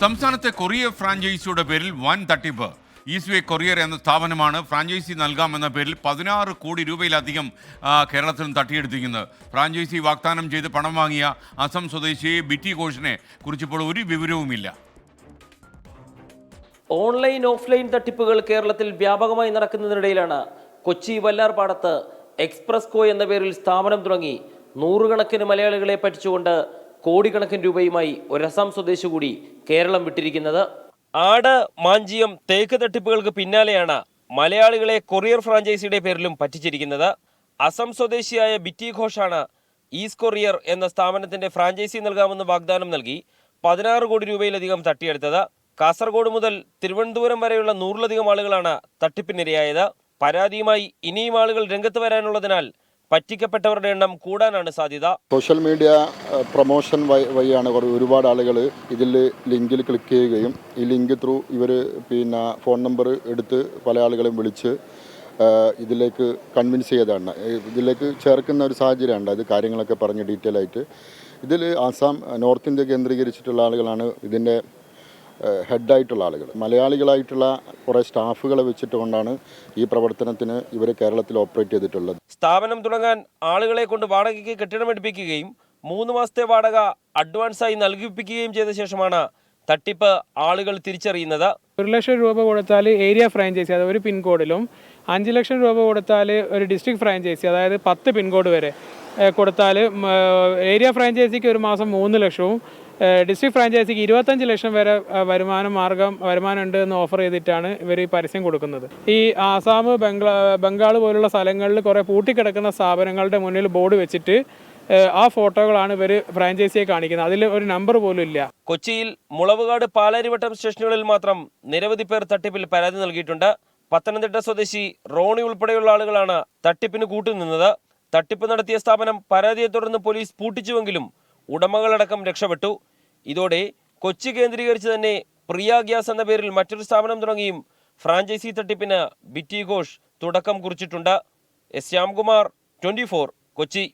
സംസ്ഥാനത്തെ കൊറിയർ ഫ്രാഞ്ചൈസിയുടെ പേരിൽ വൻ തട്ടിപ്പ്. ഈസ്വേ കൊറിയർ എന്ന സ്ഥാപനമാണ് ഫ്രാഞ്ചൈസി നൽകാമെന്ന പേരിൽ പതിനാറ് കോടി രൂപയിലധികം കേരളത്തിൽ കേരളത്തിലും തട്ടിയെടുത്തിരിക്കുന്നത്. ഫ്രാഞ്ചൈസി വാഗ്ദാനം ചെയ്ത് പണം വാങ്ങിയ അസം സ്വദേശി ബിറ്റി ഘോഷിനെ കുറിച്ചിപ്പോൾ ഒരു വിവരവുമില്ല. ഓൺലൈൻ ഓഫ്ലൈൻ തട്ടിപ്പുകൾ കേരളത്തിൽ വ്യാപകമായി നടക്കുന്നതിനിടയിലാണ് കൊച്ചി വല്ലാർപാടത്ത് എക്സ്പ്രസ് കോ എന്ന പേരിൽ സ്ഥാപനം തുടങ്ങി. നൂറുകണക്കിന് മലയാളികളെ പറ്റിച്ചുകൊണ്ട് കോടിക്കണക്കിന് രൂപയുമായി ഒരു അസം സ്വദേശി കൂടി കേരളം വിട്ടിരിക്കുന്നത്. ആട് മാഞ്ചിയം തേക്ക് തട്ടിപ്പുകൾക്ക് പിന്നാലെയാണ് മലയാളികളെ കൊറിയർ ഫ്രാഞ്ചൈസിയുടെ പേരിലും പറ്റിച്ചിരിക്കുന്നത്. അസം സ്വദേശിയായ ബിറ്റി ഘോഷാണ് ഈസ് കൊറിയർ എന്ന സ്ഥാപനത്തിന്റെ ഫ്രാഞ്ചൈസി നൽകാമെന്ന് വാഗ്ദാനം നൽകി പതിനാറ് കോടി രൂപയിലധികം തട്ടിയെടുത്തത്. കാസർഗോഡ് മുതൽ തിരുവനന്തപുരം വരെയുള്ള നൂറിലധികം ആളുകളാണ് തട്ടിപ്പിനിരയായത്. പരാതിയുമായി ഇനിയും ആളുകൾ രംഗത്ത് വരാനുള്ളതിനാൽ പറ്റിക്കപ്പെട്ടവരുടെ എണ്ണം കൂടാനാണ് സാധ്യത. സോഷ്യൽ മീഡിയ പ്രൊമോഷൻ വഴി വഴിയാണ് ഒരുപാട് ആളുകൾ ഇതിൽ ലിങ്കിൽ ക്ലിക്ക് ചെയ്യുകയും ഈ ലിങ്ക് ത്രൂ ഇവർ പിന്നെ ഫോൺ നമ്പർ എടുത്ത് പല ആളുകളെയും വിളിച്ച് ഇതിലേക്ക് കൺവിൻസ് ചെയ്തതാണ്. ഇതിലേക്ക് ചേർക്കുന്ന ഒരു സാഹചര്യമുണ്ട് അത് കാര്യങ്ങളൊക്കെ പറഞ്ഞ് ഡീറ്റെയിൽ ആയിട്ട്. ഇതിൽ ആസാം നോർത്ത് ഇന്ത്യ കേന്ദ്രീകരിച്ചിട്ടുള്ള ആളുകളാണ് ഇതിന്റെ ഹെഡായിട്ടുള്ള ആളുകൾ. മലയാളികളായിട്ടുള്ള കുറേ സ്റ്റാഫുകളെ വെച്ചിട്ടുകൊണ്ടാണ് ഈ പ്രവർത്തനത്തിന് ഇവർ കേരളത്തിൽ ഓപ്പറേറ്റ് ചെയ്തിട്ടുള്ളത്. സ്ഥാപനം തുടങ്ങാൻ ആളുകളെ കൊണ്ട് വാടകയ്ക്ക് കെട്ടിടമെടുപ്പിക്കുകയും മൂന്ന് മാസത്തെ വാടക അഡ്വാൻസായി നൽകിപ്പിക്കുകയും ചെയ്ത ശേഷമാണ് തട്ടിപ്പ് ആളുകൾ തിരിച്ചറിയുന്നത്. ഒരു ലക്ഷം രൂപ കൊടുത്താൽ ഏരിയ ഫ്രാഞ്ചൈസി അതായത് ഒരു പിൻകോഡിലും അഞ്ച് ലക്ഷം രൂപ കൊടുത്താൽ ഒരു ഡിസ്ട്രിക്ട് ഫ്രാഞ്ചൈസി അതായത് പത്ത് പിൻകോഡ് വരെ കൊടുത്താൽ ഏരിയ ഫ്രാഞ്ചൈസിക്ക് ഒരു മാസം മൂന്ന് ലക്ഷവും ഡിസ്ട്രിക്ട് ഫ്രാഞ്ചൈസിക്ക് ഇരുപത്തഞ്ച് ലക്ഷം വരെ വരുമാന മാർഗം വരുമാനം ഉണ്ട് എന്ന് ഓഫർ ചെയ്തിട്ടാണ് ഇവർ ഈ പരസ്യം കൊടുക്കുന്നത്. ഈ ആസാം ബംഗ്ലാ ബംഗാൾ പോലുള്ള സ്ഥലങ്ങളിൽ കുറേ പൂട്ടിക്കിടക്കുന്ന സ്ഥാപനങ്ങളുടെ മുന്നിൽ ബോർഡ് വെച്ചിട്ട് ആ ഫോട്ടോകളാണ് ഇവർ ഫ്രാഞ്ചൈസിയെ കാണിക്കുന്നത്. അതിൽ ഒരു നമ്പർ പോലും ഇല്ല. കൊച്ചിയിൽ മുളവുകാട് പാലാരിവട്ടം സ്റ്റേഷനുകളിൽ മാത്രം നിരവധി പേർ തട്ടിപ്പിൽ പരാതി നൽകിയിട്ടുണ്ട്. പത്തനംതിട്ട സ്വദേശി റോണി ഉൾപ്പെടെയുള്ള ആളുകളാണ് തട്ടിപ്പിന് കൂട്ടുനിന്നത് തട്ടിപ്പ് നടത്തിയ സ്ഥാപനം പരാതിയെ തുടർന്ന് പോലീസ് പൂട്ടിച്ചുവെങ്കിലും ഉടമകളടക്കം രക്ഷപ്പെട്ടു. ഇതോടെ കൊച്ചി കേന്ദ്രീകരിച്ച് തന്നെ പ്രിയ ഗ്യാസ് എന്ന പേരിൽ മറ്റൊരു സ്ഥാപനം തുടങ്ങിയും ഫ്രാഞ്ചൈസി തട്ടിപ്പിന് ബിറ്റി ഘോഷ് തുടക്കം കുറിച്ചിട്ടുണ്ട്. S Shyamkumar twenty Kochi.